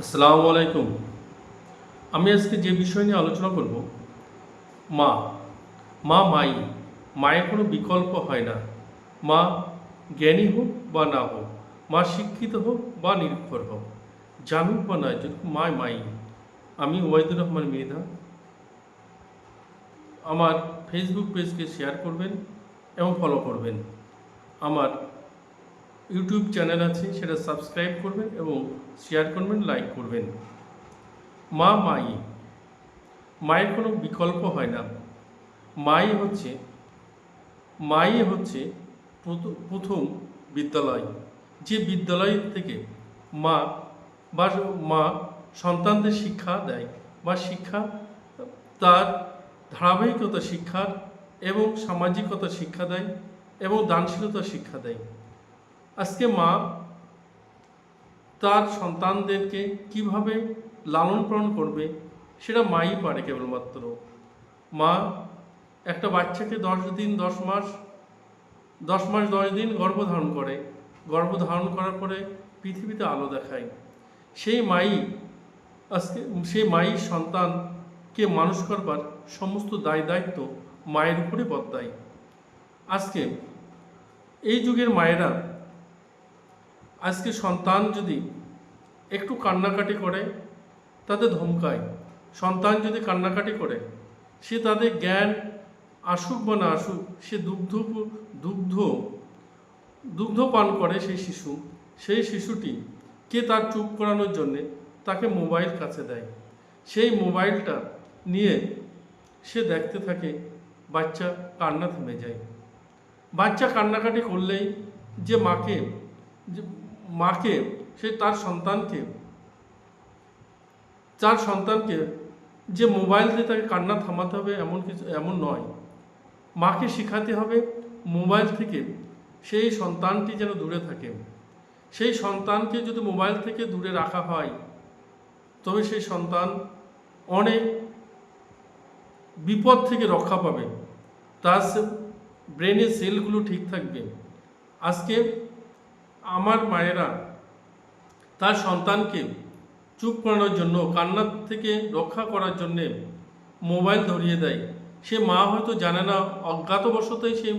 আসসালামু আলাইকুম। আমি আজকে যে বিষয় নিয়ে আলোচনা করব, মা মা মাই, মায়ের কোনো বিকল্প হয় না। মা জ্ঞানী হোক বা না হোক, মা শিক্ষিত হোক বা নিরক্ষর হোক, জানুক বা নয় যদি মা মাই। আমি ওয়াইদুর রহমান মৃধা। আমার ফেসবুক পেজকে শেয়ার করবেন এবং ফলো করবেন। আমার ইউটিউব চ্যানেল আছে, সেটা সাবস্ক্রাইব করবেন এবং শেয়ার করবেন লাইক করবেন। মা, মাই। মায়ের কোনো বিকল্প হয় না। মাই হচ্ছে মাই হচ্ছে প্রথ- প্রথম বিদ্যালয়, যে বিদ্যালয় থেকে মা বা মা সন্তানদের শিক্ষা দেয় বা শিক্ষা, তার ধারাবাহিকতা শিক্ষার এবং সামাজিকতা শিক্ষা দেয় এবং দানশীলতা শিক্ষা দেয়। আজকে মা তার সন্তানদেরকে কীভাবে লালন পালন করবে সেটা মাই পারে কেবলমাত্র। মা, একটা বাচ্চাকে দশ দিন, দশ মাস দশ মাস, দশ দিন গর্ভধারণ করে। গর্ভধারণ করার পরে পৃথিবীতে আলো দেখায়। সেই মাই আজকে, সেই মাই সন্তানকে মানুষ করবার সমস্ত দায় দায়িত্ব মায়ের উপরে বর্তায় আজকে এই যুগের মায়েরা আজকে সন্তান যদি একটু কান্নাকাটি করে, তাদের ধমকায়। সন্তান যদি কান্নাকাটি করে, সে তাদের জ্ঞান আসুক বা না আসুক, সে দুগ্ধ দুগ্ধ দুগ্ধ পান করে সেই শিশু। সেই শিশুটি কে তার চুপ করানোর জন্যে তাকে মোবাইল কাছে দেয়। সেই মোবাইলটা নিয়ে সে দেখতে থাকে, বাচ্চা কান্না থেমে যায় বাচ্চা কান্নাকাটি করলেই যে মাকে, যে মাকে, সে তার সন্তানকে তার সন্তানকে যে মোবাইল দিয়ে তাকে কান্না থামাতে হবে এমন কিছু, এমন নয়। মাকে শেখাতে হবে মোবাইল থেকে সেই সন্তানটি যেন দূরে থাকে। সেই সন্তানকে যদি মোবাইল থেকে দূরে রাখা হয়, তবে সেই সন্তান অনেক বিপদ থেকে রক্ষা পাবে। তার ব্রেনের সেলগুলো ঠিক থাকবে। আজকে আমার মায়েরা তার সন্তানকে চুপ করানোর জন্য কান্নার থেকে রক্ষা করার জন্যে মোবাইল ধরিয়ে দেয়। সে মা হয়তো জানে না, অজ্ঞাতবশতই সে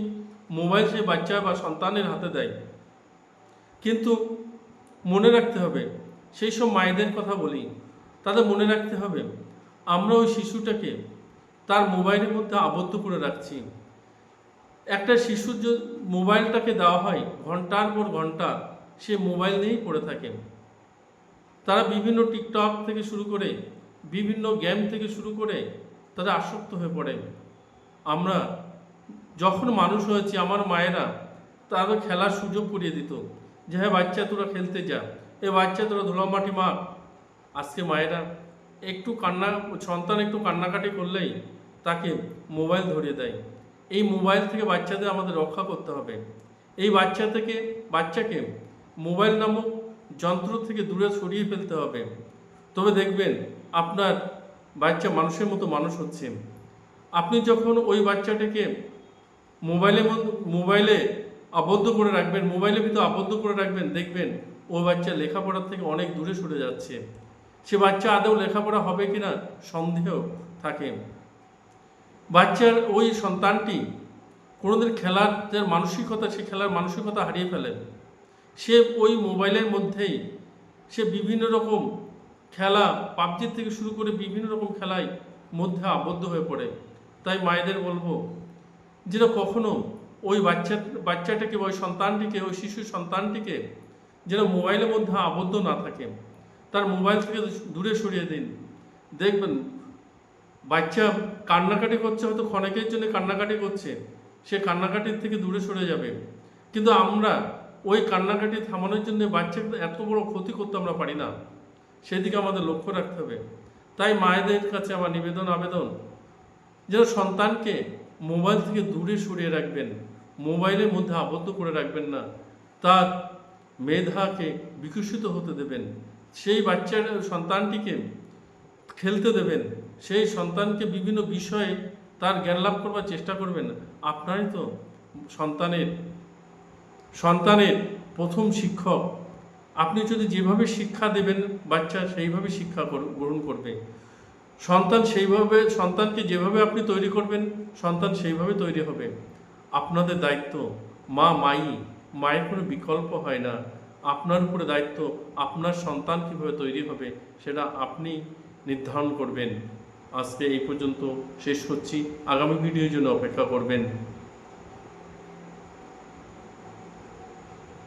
মোবাইল সে বাচ্চা বা সন্তানের হাতে দেয়। কিন্তু মনে রাখতে হবে, সেই সব মায়েদের কথা বলি। তাদের মনে রাখতে হবে আমরা ওই শিশুটাকে তার মোবাইলের মধ্যে আবদ্ধ করে রাখছি। একটা শিশুর যদি মোবাইলটাকে দেওয়া হয়, ঘণ্টার পর ঘণ্টা সে মোবাইল নিয়েই পড়ে থাকে। তারা বিভিন্ন টিকটক থেকে শুরু করে, বিভিন্ন গেম থেকে শুরু করে তারা আসক্ত হয়ে পড়ে। আমরা যখন মানুষ হয়েছি, আমার মায়েরা তাদের খেলার সুযোগ করিয়ে দিত যে হ্যাঁ বাচ্চা, তোরা খেলতে যা। এ বাচ্চা, তোরা ধুলামাটি মা আজকে মায়েরা একটু কান্না, সন্তান একটু কান্নাকাটি করলেই তাকে মোবাইল ধরিয়ে দেয়। এই মোবাইল থেকে বাচ্চাদের আমাদের রক্ষা করতে হবে। এই বাচ্চা থেকে, বাচ্চাকে মোবাইল নামক যন্ত্র থেকে দূরে সরিয়ে ফেলতে হবে। তবে দেখবেন, আপনার বাচ্চা মানুষের মতো মানুষ হচ্ছে। আপনি যখন ওই বাচ্চাটাকে মোবাইলের মধ্যে মোবাইলে আবদ্ধ করে রাখবেন, মোবাইলের ভিতরে আবদ্ধ করে রাখবেন, দেখবেন ওই বাচ্চা লেখাপড়ার থেকে অনেক দূরে সরে যাচ্ছে। সে বাচ্চা আদৌ লেখাপড়া হবে কিনা সন্দেহ থাকে। বাচ্চার ওই সন্তানটি কোনোদিন খেলার যে মানসিকতা, সে খেলার মানসিকতা হারিয়ে ফেলে। সে ওই মোবাইলের মধ্যেই সে বিভিন্ন রকম খেলা পাবজির থেকে শুরু করে বিভিন্ন রকম খেলায় মধ্যে আবদ্ধ হয়ে পড়ে। তাই মায়েদের বলব যেন কখনো ওই বাচ্চা, বাচ্চাটাকে ওই সন্তানটিকে, ওই শিশু সন্তানটিকে যেন মোবাইলের মধ্যে আবদ্ধ না থাকে। তার মোবাইল থেকে দূরে সরিয়ে দিন। দেখবেন বাচ্চা কান্নাকাটি করছে, হয়তো ক্ষণেকের জন্য কান্নাকাটি করছে, সে কান্নাকাটির থেকে দূরে সরে যাবে। কিন্তু আমরা ওই কান্নাকাটি থামানোর জন্য বাচ্চাকে এত বড় ক্ষতি করতে আমরা পারি না। সেদিকে আমাদের লক্ষ্য রাখতে হবে। তাই মায়েদের কাছে আমার নিবেদন, আবেদন, যেন সন্তানকে মোবাইল থেকে দূরে সরিয়ে রাখবেন, মোবাইলের মধ্যে আবদ্ধ করে রাখবেন না। তার মেধাকে বিকশিত হতে দেবেন। সেই বাচ্চার, সন্তানটিকে খেলতে দেবেন। সেই সন্তানকে বিভিন্ন বিষয়ে তার জ্ঞান লাভ করবার চেষ্টা করবেন। আপনারই তো সন্তানের সন্তানের প্রথম শিক্ষক। আপনি যদি যেভাবে শিক্ষা দেবেন বাচ্চা, সেইভাবে শিক্ষা গ্রহণ করবে। সন্তান সেইভাবে, সন্তানকে যেভাবে আপনি তৈরি করবেন, সন্তান সেইভাবে তৈরি হবে। আপনাদের দায়িত্ব, মা, মাই, মায়ের কোনো বিকল্প হয় না। আপনার উপরে দায়িত্ব, আপনার সন্তান কীভাবে তৈরি হবে, সেটা আপনি নির্ধারণ করবেন। আজকে এই পর্যন্ত শেষ হচ্ছি আগামী ভিডিওর জন্য অপেক্ষা করবেন।